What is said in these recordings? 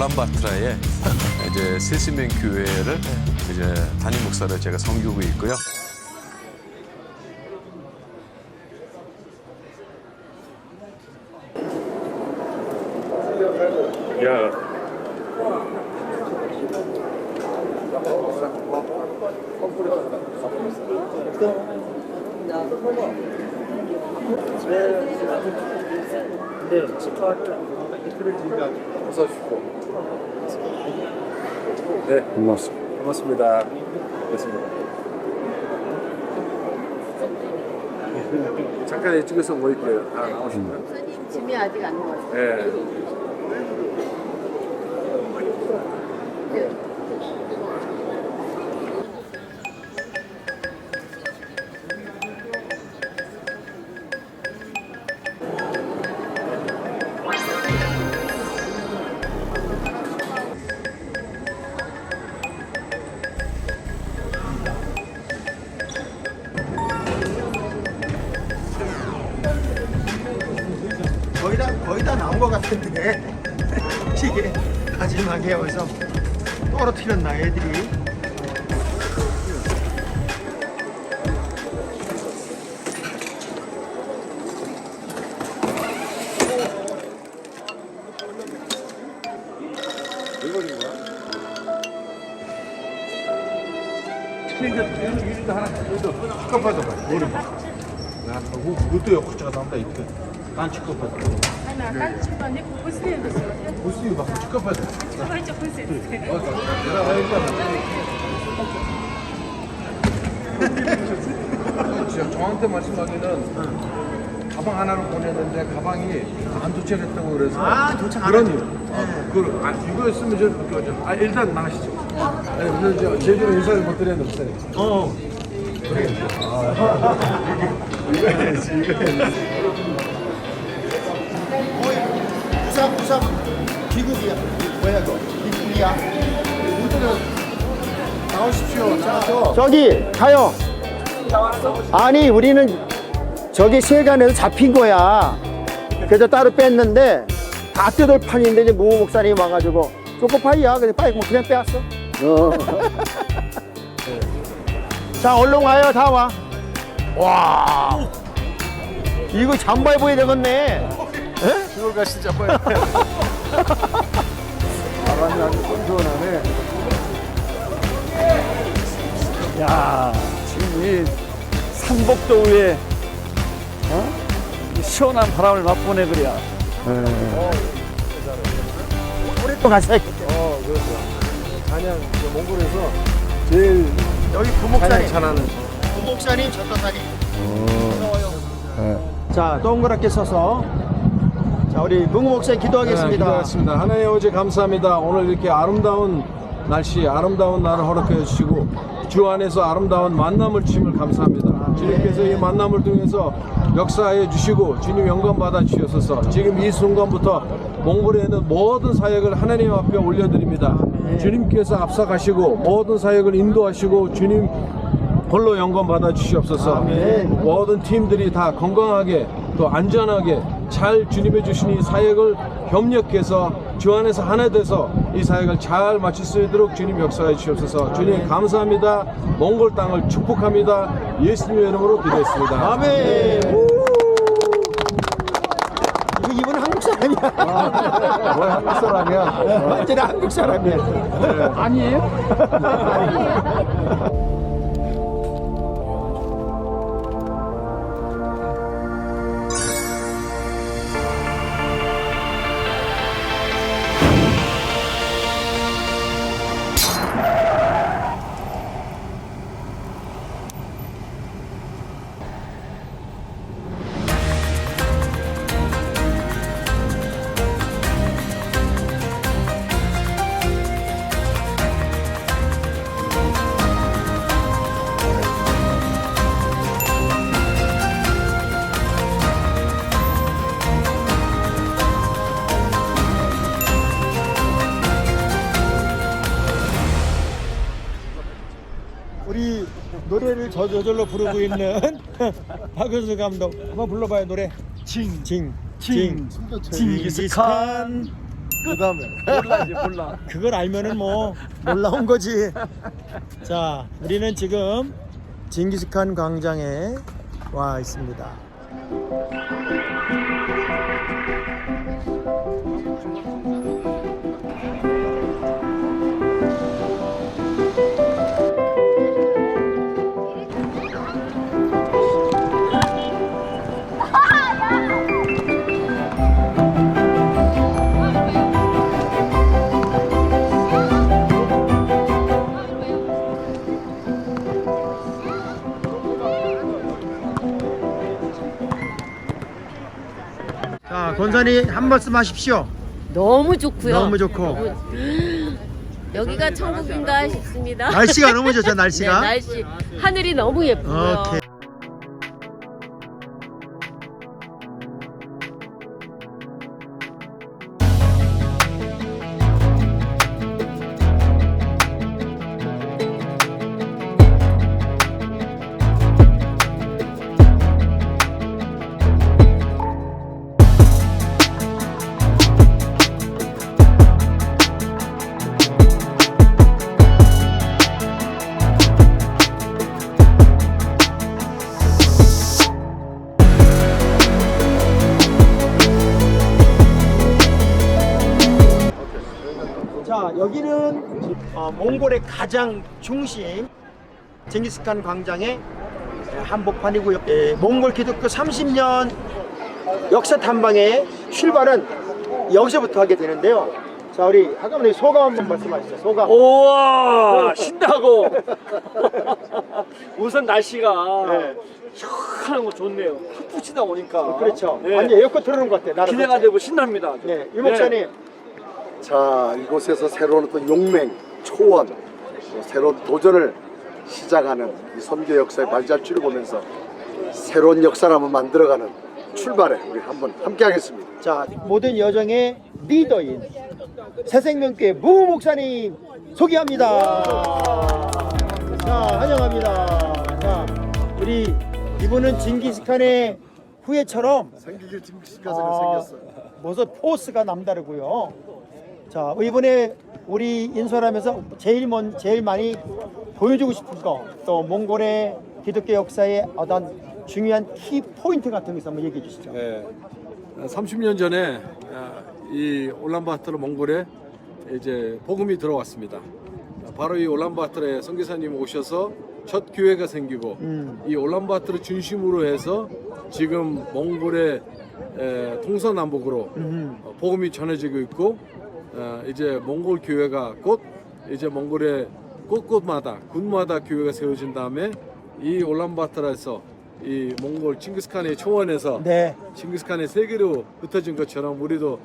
울란바토르의 이제 세시멘 교회를 이제 담임 목사로 제가 섬기고 있고요. 야. 어서 오십시오. 네, 고맙습니다. 고맙습니다. 고맙습니다. 잠깐 이쪽에서 모일게요. 다 나오신다. 목사님 짐이 아직 안 나왔어요. 네. 것 같은데 이게 마지막에 어디서 떨어뜨렸나 애들이 축하받아 봐. 머리. 나 그거 그것도 역구자가 나온다 이렇게. 난 축하받 깐지만데 보스는 됐어요. 보스님 막 축하받아. 축하받죠 보스. 내가 알고 저한테 말씀하기는 가방 하나로 보냈는데 가방이 안 도착했다고 그래서 아 도착 안 그런 아, 그, 아, 이거였으면 저, 아, 일단 나가시죠. 네, 오늘 저, 제대로 인사를 못 드렸는데, 목사님. 어. 그래. 아, 이거 해야지, 이거 귀국이야 뭐야 이거 귀국이야 나오십시오. 자, 저기 가요. 아니 우리는 저기 세간에서 잡힌 거야. 그래서 따로 뺐는데 다 뜯을 판인데 이제 무 목사님 와가지고 초코파이야. 그냥 빨리 그냥 빼왔어. 어. 자 얼른 와요. 다 와. 와. 이거 잠바 입어야 되겠네 그걸 가시 잡아요. 바람이 아주 선선하네. 야, 지금 이 삼복도에 어? 이 시원한 바람을 맛보네 그래야. 오랫동안 살 어, 그렇죠. 단양 그 몽골에서 제일 여기 부목사님 잘하는. 부목사님 전도사님 자 동그랗게 서서 자 우리 문구 목사님 기도하겠습니다 기도하겠습니다. 하나님 아버지 감사합니다. 오늘 이렇게 아름다운 날씨, 아름다운 날을 허락해 주시고 주 안에서 아름다운 만남을 주심을 감사합니다. 주님께서 이 만남을 통해서 역사해 주시고 주님 영광 받아 주시옵소서. 지금 이 순간부터 몽골에 있는 모든 사역을 하나님 앞에 올려드립니다. 주님께서 앞서가시고 모든 사역을 인도하시고 주님 홀로 영광 받아 주시옵소서. 모든 팀들이 다 건강하게 또 안전하게 잘 주님의 주신 이 사역을 협력해서 주 안에서 하나 돼서 이 사역을 잘 마칠 수 있도록 주님 역사해 주시옵소서. 주님 감사합니다. 몽골 땅을 축복합니다. 예수님의 이름으로 기도했습니다. 아멘 이거 이분 한국 사람이야 뭘 한국 사람이야? 완전히 한국 사람이야 아니에요? 저절로 부르고 있는 박은수 감독. 한번 불러봐요 노래. 징 징 징. 징기스칸. 그 다음에. 몰라 이제 몰라. 그걸 알면은 뭐 놀라운 거지. 자, 우리는 지금 징기스칸 광장에 와 있습니다. 자, 권사님 한 말씀 하십시오. 너무 좋고요. 너무 좋고. 여기가 천국인가 싶습니다. 날씨가 너무 좋죠, 네, 날씨가. 날씨 하늘이 너무 예쁘고요. 오케이. 가장 중심 징기스칸 광장의 한복판이고요. 예, 몽골 기독교 30년 역사 탐방의 출발은 여기서부터 하게 되는데요. 자, 우리 하감님 소감 한번 말씀하시죠. 소감. 우와 신나고 우선 날씨가 네. 시원한 거 좋네요. 푹푹 치다 오니까 그렇죠. 네. 완전 에어컨 틀어놓은 것 같아요. 나름 기대가 자체. 되고 신납니다. 네, 이 목사님. 자 이곳에서 새로운 어떤 용맹, 초원, 또 새로운 도전을 시작하는 이 선교 역사의 발자취를 보면서 새로운 역사를 한번 만들어가는 출발에 우리 한번 함께하겠습니다. 자, 모든 여정의 리더인 새생명교회 무 목사님 소개합니다. 자, 환영합니다. 자, 우리 이분은 징기스칸의 후예처럼 생기길 징기스칸이 아, 생겼어요. 무슨 포스가 남다르고요. 자, 이번에 우리 인솔하면서 제일 먼 제일 많이 보여주고 싶은 거, 또 몽골의 기독교 역사의 어떤 중요한 키 포인트 같은 거 있으면 한번 얘기해 주시죠. 네. 30년 전에 아, 이 올란바토르 몽골에 이제 복음이 들어왔습니다. 바로 이 올란바토르에 선교사님 오셔서 첫 교회가 생기고 음. 이 올란바토르 중심으로 해서 지금 몽골의. 어, 복음이 전해지고 있고 어, 이제 몽골 교회가 곧 이제 몽골의 곳곳마다 군마다 교회가 세워진 다음에 이 올란바토르에서 이 몽골 칭기스칸의 초원에서 네. 칭기스칸의 세계로 흩어진 것처럼 우리도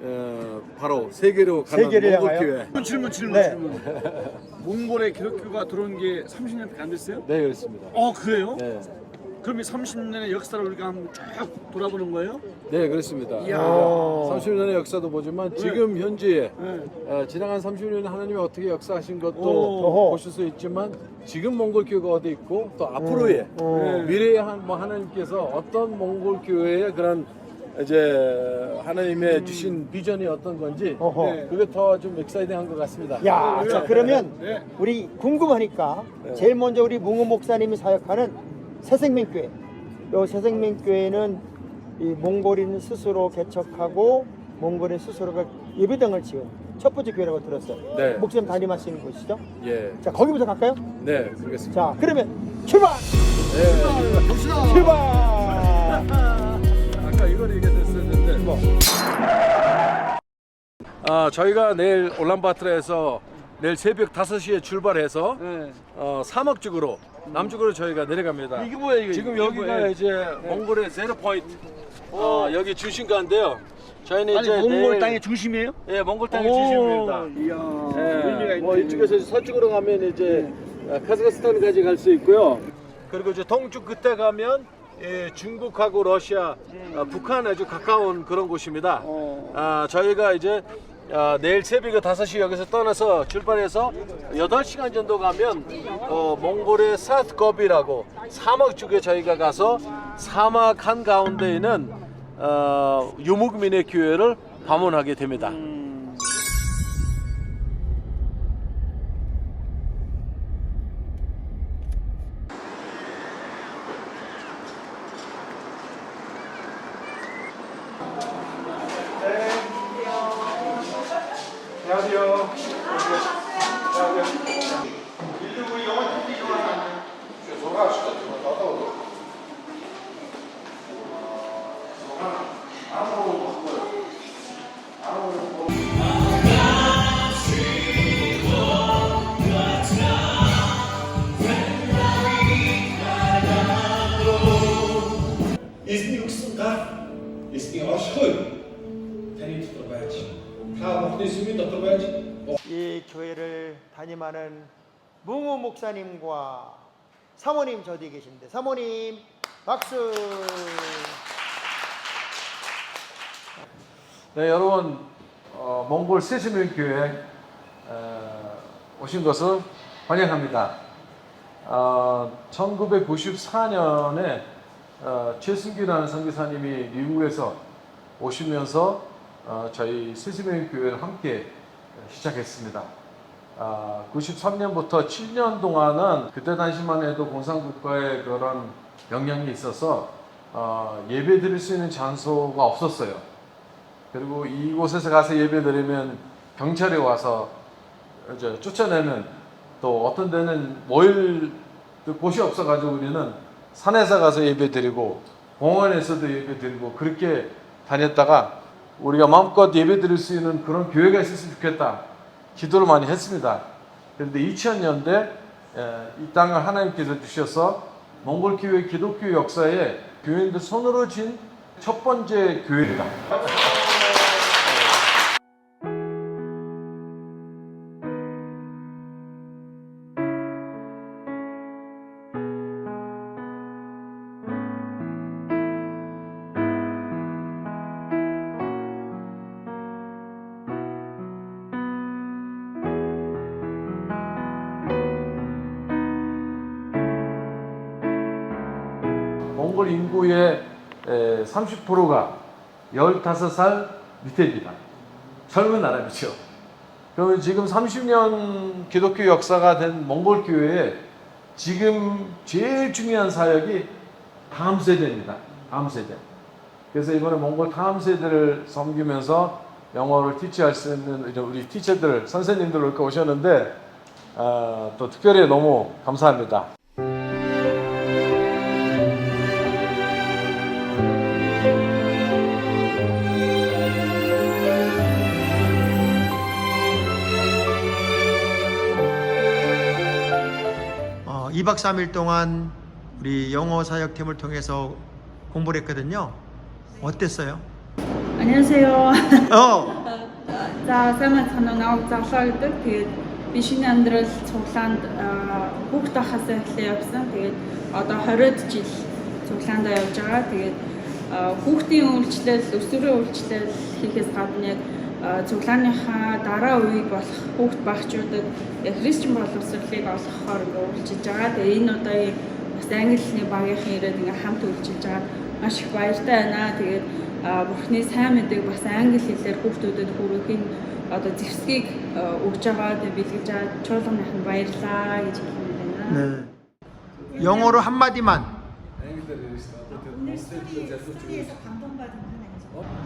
어, 바로 세계로 가는 세계를 몽골 향하여? 교회. 질문 질문 네. 질문. 몽골에 기독교가 들어온 게 30년밖에 안 됐어요? 네 그렇습니다. 어 그래요? 네, 그럼 이 30년의 역사를 우리가 한번 쭉 돌아보는 거예요? 네 그렇습니다. 이야. 30년의 역사도 보지만 지금 현재에 네. 어, 지나간 30년 하나님이 어떻게 역사하신 것도 오. 보실 수 있지만 지금 몽골 교회가 어디 있고 또 앞으로의 어. 네. 미래에 한, 뭐 하나님께서 어떤 몽골 교회의 그런 이제 하나님의 주신 비전이 어떤 건지 어허. 네, 그게 더 좀 엑사이딩한 것 같습니다. 야, 자 그러면 네. 우리 궁금하니까 제일 먼저 우리 뭉우 목사님이 사역하는 새생명교회. 요 새생명교회는 이 몽골인 스스로 개척하고 몽골인 스스로가 예배당을 지은 첫 번째 교회라고 들었어요. 네. 목사님 담임하시는 곳이죠. 예, 자 거기부터 갈까요? 네, 그러겠습니다. 자 그러면 출발! 네, 출발! 아까 이걸 얘기했었는데 뭐. 아, 저희가 내일 올란바토르에서 내일 새벽 5시에 출발해서 네. 어, 사막 쪽으로 남쪽으로 저희가 내려갑니다. 이게 뭐야 이게? 지금 이게 여기가 뭐예요? 이제 몽골의 제로 포인트 어, 여기 중심가인데요. 저희는 아니 이제 몽골 내일- 땅의 중심이에요? 예, 몽골 땅의 오, 중심입니다. 이야. 예. 뭐 이쪽에서 서쪽으로 가면 이제 어, 카자흐스탄까지 갈 수 있고요. 그리고 이제 동쪽 끝에 가면 예, 중국하고 러시아, 어, 북한 아주 가까운 그런 곳입니다. 어. 아, 저희가 이제 아, 내일 새벽에 5시 여기서 떠나서 출발해서 8시간 정도 가면 어, 몽골의 사트겁이라고 사막 쪽에 저희가 가서 사막 한 가운데 있는 어, 유목민의 교회를 방문하게 됩니다. 같이 다 보냈습니다. 들어가야지. 이 교회를 담임하는 뭉우 목사님과 사모님 저 뒤에 계신데 사모님 박수. 네 여러분 어, 몽골 세시민 교회 어, 오신 것을 환영합니다. 어, 1994년에 어, 최승규라는 선교사님이 미국에서 오시면서 저희 세시민 교회를 함께 시작했습니다. 아, 93년부터 7년 동안은 그때 당시만 해도 공산국가의 그런 영향이 있어서 어, 예배 드릴 수 있는 장소가 없었어요. 그리고 이곳에서 가서 예배 드리면 경찰이 와서 쫓아내는 또 어떤 데는 모일 곳이 없어가지고 우리는 산에서 가서 예배 드리고 공원에서도 예배 드리고 그렇게 다녔다가 우리가 마음껏 예배 드릴 수 있는 그런 교회가 있었으면 좋겠다 기도를 많이 했습니다. 그런데 2000년대 이 땅을 하나님께서 주셔서 몽골 교회 기독교 역사에 교인들 손으로 진 첫 번째 교회입니다. 몽골 인구의 30%가 15살 밑에입니다. 젊은 나라이죠. 그러면 지금 30년 기독교 역사가 된 몽골 교회에 지금 제일 중요한 사역이 다음 세대입니다. 다음 세대. 그래서 이번에 몽골 다음 세대를 섬기면서 영어를 티치할 수 있는 우리 티처들, 선생님들 오셨는데 아, 또 특별히 너무 감사합니다. 2박 3일 동안 우리 영어 사역팀을 통해서 공부를 했거든요. 어땠어요? 안녕하세요. 어, За сайн байна уу? Завлаа гэдэг. Тэгээд би шинэ амьдрал цуглаанд хүүхд тахаас эхлээ явсан. Тэгээд одоо 20-д жил цуглаандаа явж байгаа. Тэгээд хүүхдийн үйлчлэл, өсвөрийн үйлчлэл хийхээс гадна яг цуглааныхаа дараа үеиг болох хүүхд багчуудад яг христчэн боловсролыг олгохоор ингээ үйлчилж байгаа. Тэгээд энэ удаагийн бас англи хэлний багийнхан ирээд ингээ хамт үйлчилж байгаа. Маш их баяртай байна. Тэгээд Бурхны сайн мэдээг бас англи хэлээр хүүхдүүдэд хүргэхийн одоо зэвсгийг өгж байгаа тэг бэлгэж байгаа чуулганынхан баярлаа гэж хэлмээр байна. 네. 영어로 한 마디만.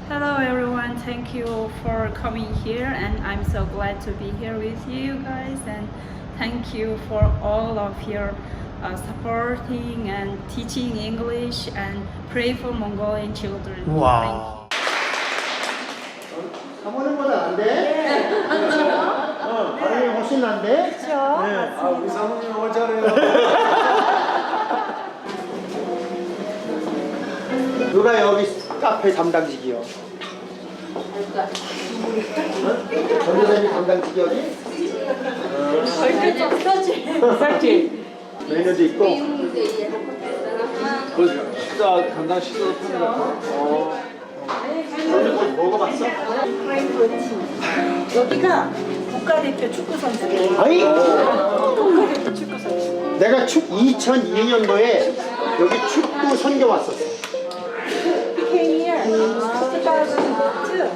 Hello everyone, thank you for coming here and I'm so glad to be here with you guys and thank you for all of your uh, supporting and teaching English and pray for Mongolian children. Thank you. 와. 사모님보다 안 돼? 네. 어, 발음이 훨씬 난데? 그렇죠. 아, 우리 사모님 영어 잘해요. 누가 여기 카페 담당직이요? 전도사님 담당직이 여기? 매니저도 있고. 그 식사 간단 식사도 파는. 어. 먹어봤어? 여기가 국가대표 축구 선수예요. 아니, 국가대표 축구 선수. 내가 축 2002년도에 여기 축구 선교 왔었어.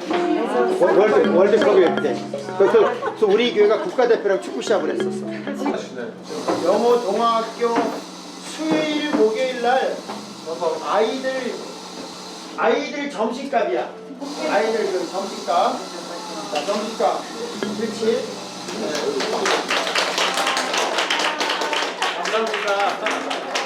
2002. 그래서 월드 월드컵일 때. 그래서 그래서 우리 교회가 국가대표랑 축구 시합을 했었어. 영어 동화학교 수요일 목요일 날 아이들 아이들 점심값이야. 아이들 그 점심값 자, 넘기까. 그렇지. 진짜?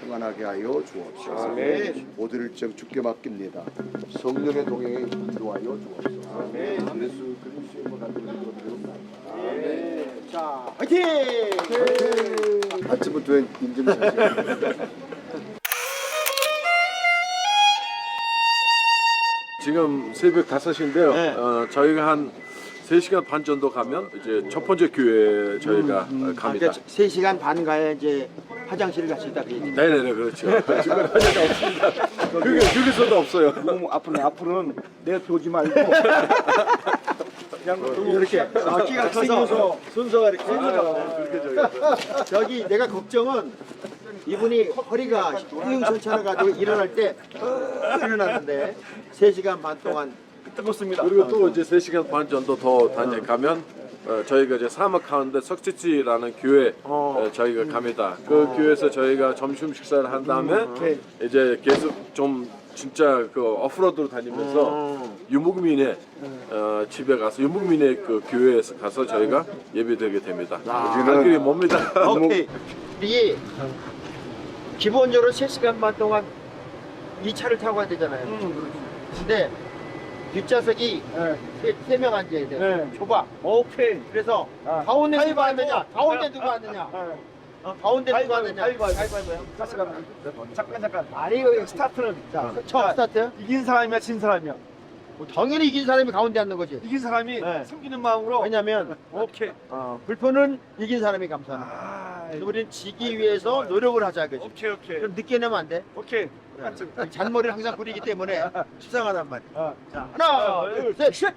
평안하게 하여 주옵소서. 모두를 정 주께 맡깁니다. 성령의 동행에 인도하여 주옵소서. 예수 그리스도의 이름으로 기도합니다. 자, 화이팅! 아침부터 인증샷이 지금 새벽 5시인데요. 네. 어, 저희가 한 3시간 반 정도 가면 이제 첫 번째 교회 저희가 어, 갑니다. 3시간 반 가야 이제 화장실 갈 수 있다 그 얘기. 네네네 그렇죠. 중간에 화장이 없습니다. 그게 휴게소도 없어요. 너무 앞으로 앞으로는 내 보지 말고 그냥 이렇게 아, 키가 커서 순서가 이렇게 저기 내가 걱정은 이분이 허리가 휘응천천해 가지고 일어날 때 일어났는데 3시간 반 동안 뜨겁습니다. 그리고 또 이제 3시간 반 정도 더 다녀 가면 어, 저희가 이제 사막 가운데 석지치라는 교회 어, 저희가 갑니다. 그 교회에서 저희가 점심 식사를 한 다음에 이제 계속 좀 진짜 그 오프로드로 다니면서 유목민의 어, 집에 가서 유목민의 그 교회에서 가서 저희가 예배드리게 됩니다. 갈 길이 멉니다. 오케이. 우리 기본적으로 3시간 반 동안 이 차를 타고 가야 되잖아요. 근데 뒷좌석이 세명 앉아야 돼. 좁아. 오케이. 그래서 가운데 누가 앉느냐? 가운데 누가 앉느냐? 어, 가운데 누가 앉느냐? 가위바위보요. 잠깐 잠깐. 아니 이거 스타트는 자, 처음 스타트. 이긴 사람이야 진 사람이야. 뭐 당연히 이긴 사람이 가운데 앉는 거지. 이긴 사람이 네. 숨기는 마음으로. 왜냐면 오케이. 어, 불편은 이긴 사람이 감사합니다. 아, 우리는 지기 위해서 노력을 하자 그지. 오케이 오케이. 그럼 늦게 내면 안 돼. 오케이. 잔머리를 항상 부리기 때문에 수상하단 말이야. 어. 자, 하나, 둘, 셋, 셋.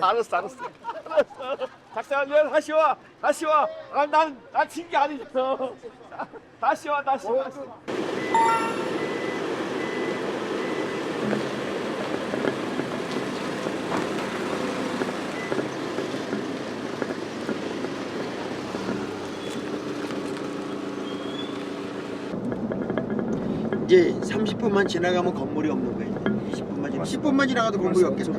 알았어 알았어. 작사님 다시 와 다시 와. 아난난진 게 아니죠. 다시 와 다시 와. 이제 30분만 지나가면 건물이 없는 거예요. 20분만 지나 10분만 지나가도 건물이 없겠다.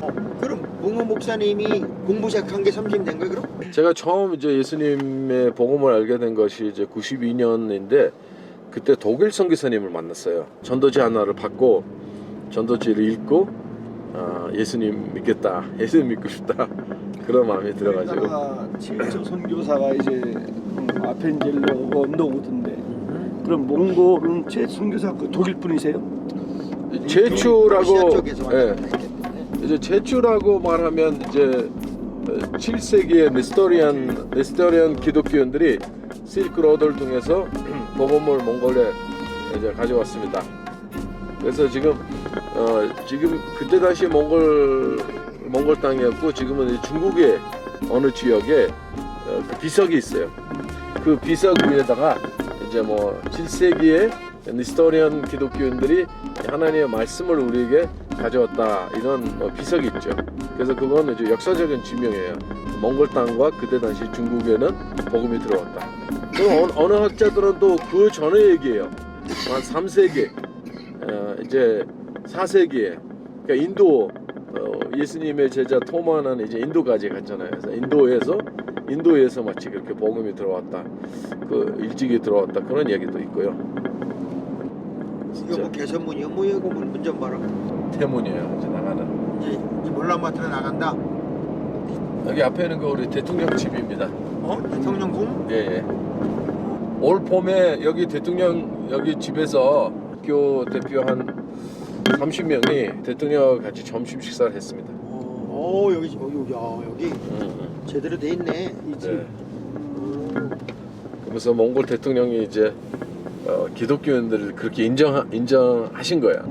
어, 그럼 몽호 목사님이 공부 시작한 게 30년 된 거예요, 그럼? 제가 처음 이제 예수님의 복음을 알게 된 것이 이제 92년인데 그때 독일 선교사님을 만났어요. 전도지 하나를 받고 전도지를 읽고 아, 예수님 믿겠다, 예수님 믿고 싶다 그런 마음이 들어가지고 칠초 선교사가 이제 음, 아펜젤로고 언더우드인데 그럼 몽골은 제 선교사 그 독일 분이세요? 제추라고 예. 이제 제추라고 말하면 이제 7세기의 네스토리안 네스토리안 기독교인들이 실크로드를 통해서 복음을 몽골에 이제 가져왔습니다. 그래서 지금 어 지금 그때 당시 몽골 몽골 땅이었고 지금은 이제 중국의 어느 지역에 어, 그 비석이 있어요. 그 비석 위에다가 이제 뭐 7세기의 니스토리안 기독교인들이 하나님의 말씀을 우리에게 가져왔다 이런 어, 비석이 있죠. 그래서 그건 이제 역사적인 지명이에요. 몽골 땅과 그때 당시 중국에는 복음이 들어왔다. 그럼 어느, 학자들은 또 그 전에 얘기해요. 한 3세기, 어, 이제 4세기에 그러니까 인도 어, 예수님의 제자 토마는 이제 인도까지 갔잖아요. 그래서 인도에서 인도에서 마치 그렇게 복음이 들어왔다. 그 일찍이 들어왔다 그런 얘기도 있고요. 이거 뭐 개선문이요? 뭐 이거 문, 문좀 봐라. 태문이에요. 이제 나가는. 이제 이 몰랑마트로 나간다. 여기 앞에 있는 거 우리 대통령 집입니다. 어? 대통령 궁? 예, 예. 올 봄에 여기 대통령 여기 집에서 학교 대표 한 30명이 대통령 같이 점심 식사를 했습니다. 어, 어 여기 어, 여기 야, 여기 음, 제대로 돼 있네. 이 집. 네. 음, 그러면서 몽골 대통령이 이제 어, 기독교인들을 그렇게 인정 인정하신 거야.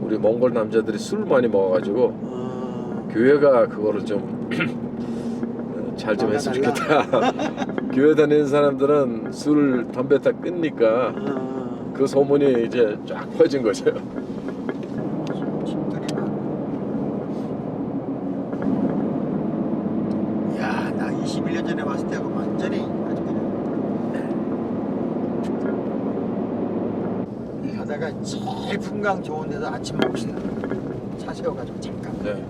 우리 몽골 남자들이 술 많이 먹어가지고 교회가 그거를 좀 잘 좀 했으면 좋겠다. 교회 다니는 사람들은 술 담배 다 끊니까 그 소문이 이제 쫙 퍼진 거죠. 야, 나 21년 전에 왔을 때하고 완전히 아주 그냥. 이 가다가 제일 데서 아침 먹읍시다. 차 세워가지고 잠깐. 네.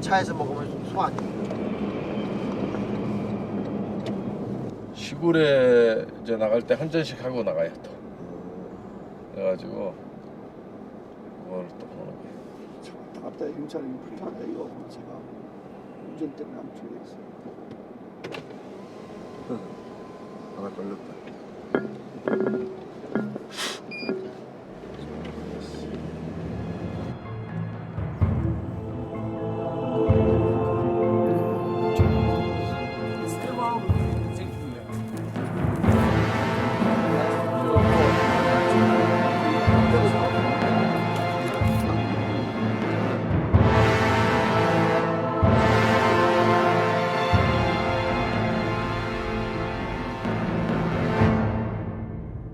차에서 먹으면 소안 시골에 이제 나갈 때 한 잔씩 하고 나가요 또. 그래가지고 그걸 또 보는 거예요. 아따 경찰이 불편하다 이거 제가 운전 때문에 안 풀렸어요. 하나 걸렸다.